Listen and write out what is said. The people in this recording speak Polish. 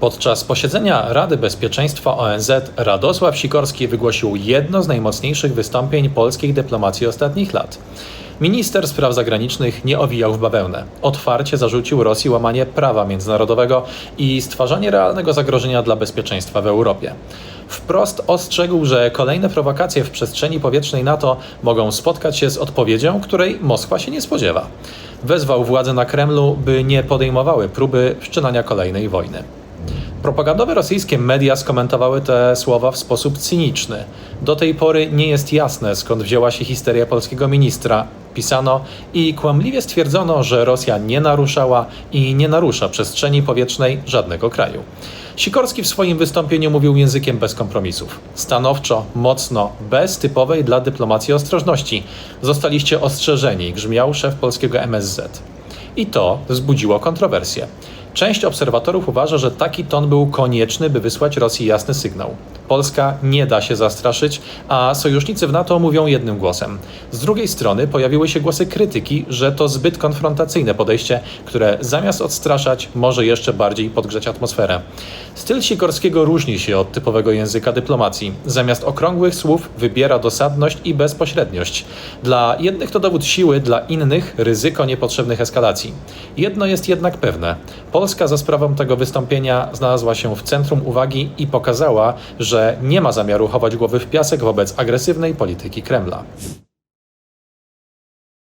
Podczas posiedzenia Rady Bezpieczeństwa ONZ Radosław Sikorski wygłosił jedno z najmocniejszych wystąpień polskiej dyplomacji ostatnich lat. Minister spraw zagranicznych nie owijał w bawełnę. Otwarcie zarzucił Rosji łamanie prawa międzynarodowego i stwarzanie realnego zagrożenia dla bezpieczeństwa w Europie. Wprost ostrzegł, że kolejne prowokacje w przestrzeni powietrznej NATO mogą spotkać się z odpowiedzią, której Moskwa się nie spodziewa. Wezwał władze na Kremlu, by nie podejmowały próby wszczynania kolejnej wojny. Propagandowe rosyjskie media skomentowały te słowa w sposób cyniczny. Do tej pory nie jest jasne, skąd wzięła się histeria polskiego ministra. Pisano i kłamliwie stwierdzono, że Rosja nie naruszała i nie narusza przestrzeni powietrznej żadnego kraju. Sikorski w swoim wystąpieniu mówił językiem bez kompromisów. Stanowczo, mocno, bez typowej dla dyplomacji ostrożności. Zostaliście ostrzeżeni, grzmiał szef polskiego MSZ. I to wzbudziło kontrowersje. Część obserwatorów uważa, że taki ton był konieczny, by wysłać Rosji jasny sygnał. Polska nie da się zastraszyć, a sojusznicy w NATO mówią jednym głosem. Z drugiej strony pojawiły się głosy krytyki, że to zbyt konfrontacyjne podejście, które zamiast odstraszać, może jeszcze bardziej podgrzać atmosferę. Styl Sikorskiego różni się od typowego języka dyplomacji. Zamiast okrągłych słów wybiera dosadność i bezpośredniość. Dla jednych to dowód siły, dla innych ryzyko niepotrzebnych eskalacji. Jedno jest jednak pewne. Polska za sprawą tego wystąpienia znalazła się w centrum uwagi i pokazała, że nie ma zamiaru chować głowy w piasek wobec agresywnej polityki Kremla.